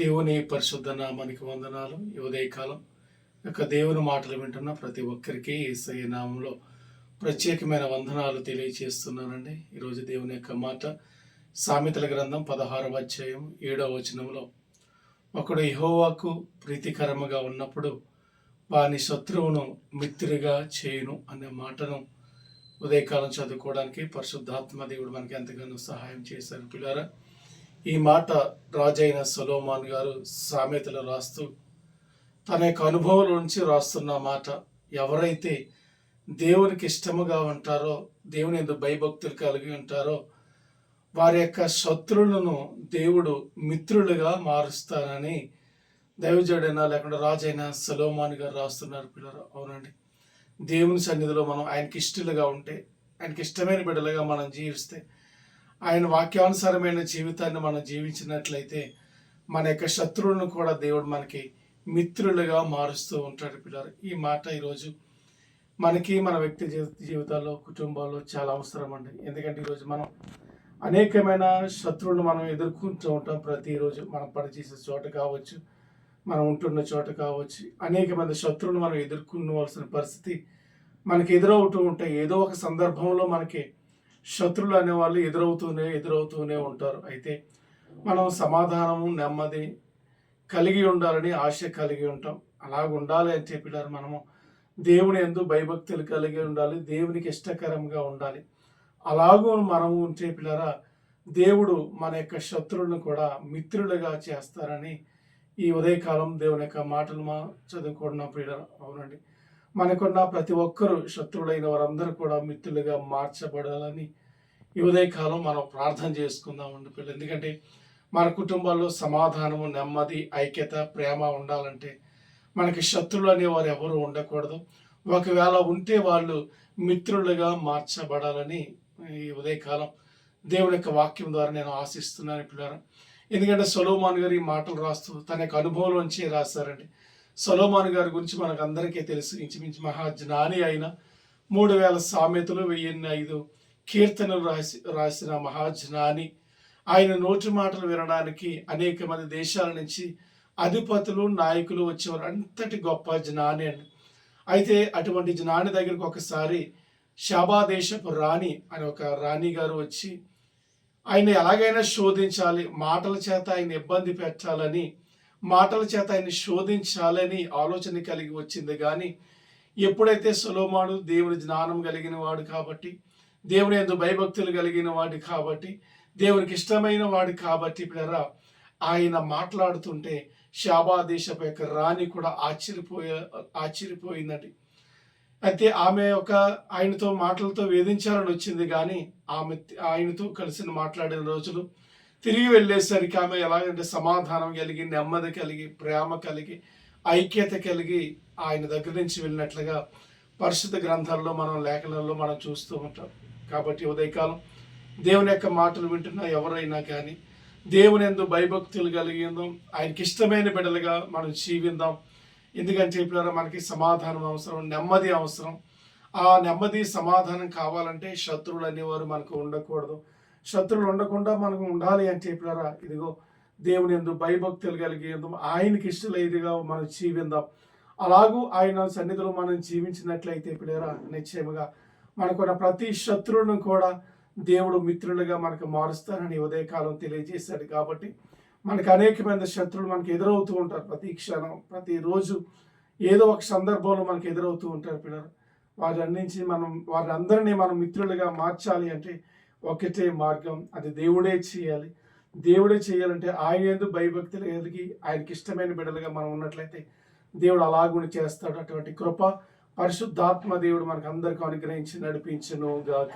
దేవుని పరిశుద్ధ నామానికి వందనాలు. ఈ ఉదయకాలం యొక్క దేవుని మాటలు వింటున్న ప్రతి ఒక్కరికి ఏసయ్య నామంలో ప్రత్యేకమైన వందనాలు తెలియచేస్తున్నానండి. ఈరోజు దేవుని యొక్క మాట సామెతల గ్రంథం పదహారవ అధ్యాయం ఏడవ వచనంలో ఒకడు యెహోవాకు ప్రీతికరముగా ఉన్నప్పుడు వాని శత్రువును మిత్రుగా చేయును అనే మాటను ఉదయకాలం చదువుకోవడానికి పరిశుద్ధాత్మ దేవుడు మనకి ఎంతగానో సహాయం చేశారు. పిల్లారా ఈ మాట రాజైన సొలోమాన్ గారు సామెతలు రాస్తూ తన యొక్క అనుభవం నుంచి రాస్తున్న మాట ఎవరైతే దేవునికి ఇష్టముగా ఉంటారో దేవుని ఎందు భయభక్తులు కలిగి ఉంటారో వారి యొక్క శత్రువులను దేవుడు మిత్రులుగా మారుస్తానని దైవజుడైనా లేకుండా రాజైన సలోమాన్ గారు రాస్తున్నారు పిల్లలు. అవునండి. దేవుని సన్నిధిలో మనం ఆయనకి ఇష్టలుగా ఉంటే ఆయనకి ఇష్టమైన బిడ్డలుగా మనం జీవిస్తే ఆయన వాక్యానుసారమైన జీవితాన్ని మనం జీవించినట్లయితే మన యొక్క శత్రువులను కూడా దేవుడు మనకి మిత్రులుగా మారుస్తూ ఉంటాడు పిల్లలు. ఈ మాట ఈరోజు మనకి మన వ్యక్తి జీవితాల్లో కుటుంబాల్లో చాలా అవసరం అండి ఎందుకంటే ఈరోజు మనం అనేకమైన శత్రువులను మనం ఎదుర్కొంటూ ఉంటాం. ప్రతిరోజు మనం పనిచేసే చోట కావచ్చు మనం ఉంటున్న చోట కావచ్చు అనేక మంది శత్రువులను మనం ఎదుర్కొనవలసిన పరిస్థితి మనకి ఎదురవుతూ ఉంటాయి. ఏదో ఒక సందర్భంలో మనకి శత్రులు అనేవాళ్ళు ఎదురవుతూనే ఎదురవుతూనే ఉంటారు. అయితే మనం సమాధానము నెమ్మది కలిగి ఉండాలని ఆశ కలిగి ఉంటాం. అలాగ ఉండాలి అని చెప్పినారు మనము. దేవుని ఎందు భయభక్తులు కలిగి ఉండాలి దేవునికి ఇష్టకరంగా ఉండాలి. అలాగూ మనము ఉంటే పిల్లరా దేవుడు మన యొక్క శత్రువులను కూడా మిత్రులుగా చేస్తారని ఈ ఉదయకాలం దేవుని యొక్క మాటలు మా చదువుకున్న పిల్లలు అవునండి. మనకున్న ప్రతి ఒక్కరూ శత్రువులైన వారందరూ కూడా మిత్రులుగా మార్చబడాలని ఈ ఉదయకాలం మనం ప్రార్థన చేసుకుందామండి పిల్లలు. ఎందుకంటే మన కుటుంబాల్లో సమాధానము నెమ్మది ఐక్యత ప్రేమ ఉండాలంటే మనకి శత్రువులు అనేవారు ఎవరు ఉండకూడదు. ఒకవేళ ఉంటే వాళ్ళు మిత్రులుగా మార్చబడాలని ఈ ఉదయకాలం దేవుని యొక్క వాక్యం ద్వారా నేను ఆశిస్తున్నాను పిల్లలు. ఎందుకంటే సొలోమాన్ గారు ఈ మాటలు రాస్తూ తన యొక్క అనుభవం నుంచి రాశారండి. సొలోమాన్ గారి గురించి మనకు అందరికీ తెలుసు. ఇంచుమించు మహాజ్ఞాని అయిన మూడు వేల సామెతలు వెయ్యిన్ని ఐదు కీర్తనలు రాసి రాసిన మహాజ్ఞాని ఆయన నోటి మాటలు వినడానికి అనేక మంది దేశాల నుంచి అధిపతులు నాయకులు వచ్చేవారు. అంతటి గొప్ప జ్ఞాని అండి. అయితే అటువంటి జ్ఞాని దగ్గరికి ఒకసారి శాబా దేశపు రాణి అని ఒక రాణి గారు వచ్చి ఆయన ఎలాగైనా శోధించాలి. మాటల చేత ఆయన ఇబ్బంది పెట్టాలని మాటల చేత ఆయన శోధించాలని ఆలోచన కలిగి వచ్చింది. కానీ ఎప్పుడైతే సులోమాడు దేవుని జ్ఞానం కలిగిన వాడు కాబట్టి దేవుని ఎందు భయభక్తులు కలిగిన వాడు కాబట్టి దేవునికి ఇష్టమైన వాడు కాబట్టి పిల్లరా ఆయన మాట్లాడుతుంటే శాబా దేశపు యొక్క రాణి కూడా ఆశ్చర్యపోయే ఆశ్చర్యపోయిందండి అయితే ఆమె ఒక ఆయనతో మాటలతో వేధించాలని వచ్చింది. కానీ ఆమె ఆయనతో కలిసి మాట్లాడిన రోజులు తిరిగి వెళ్ళేసరికి ఆమె ఎలాగంటే సమాధానం కలిగి నెమ్మది కలిగి ప్రేమ కలిగి ఐక్యత కలిగి ఆయన దగ్గర నుంచి వెళ్ళినట్లుగా పరిశుద్ధ గ్రంథాల్లో మనం లేఖనాల్లో మనం చూస్తూ ఉంటాం. కాబట్టి ఉదయకాలం దేవుని యొక్క మాటలు వింటున్న ఎవరైనా కానీ దేవుని ఎందు భయభక్తులు కలిగిందాం ఆయనకి ఇష్టమైన బిడ్డలుగా మనం జీవిందాం. ఎందుకంటే ఇప్పుడు మనకి సమాధానం అవసరం నెమ్మది అవసరం. ఆ నెమ్మది సమాధానం కావాలంటే శత్రువులు అనేవారు మనకు ఉండకూడదు. శత్రులు ఉండకుండా మనకు ఉండాలి అని చెప్పినారా? ఇదిగో దేవుని ఎందు భయభక్తులు కలిగి ఎందుకు ఆయనకి ఇష్టలేదుగా మనం జీవిందాం. అలాగూ ఆయన సన్నిధిలో మనం జీవించినట్లయితే ఇప్పుడేరా నిశ్చయముగా మనకున్న ప్రతి శత్రువును కూడా దేవుడు మిత్రులుగా మనకు మారుస్తారని ఉదయకాలం తెలియజేశాడు కాబట్టి మనకు అనేకమైన శత్రువులు మనకు ఎదురవుతూ ఉంటారు. ప్రతి క్షణం ప్రతిరోజు ఏదో ఒక సందర్భంలో మనకు ఎదురవుతూ ఉంటారు పిల్లలు వారి నుంచి మనం వారి అందరినీ మనం మిత్రులుగా మార్చాలి అంటే ఒకటే మార్గం. అది దేవుడే చేయాలి. దేవుడే చేయాలంటే ఆయన ఎందు భయభక్తులు ఎదిగి ఆయనకి ఇష్టమైన బిడ్డలుగా మనం ఉన్నట్లయితే దేవుడు అలాగుని చేస్తాడు. అటువంటి కృప పరిశుద్ధాత్మ దేవుడు మనకు అందరికీ అనుగ్రహించి నడిపించును గాక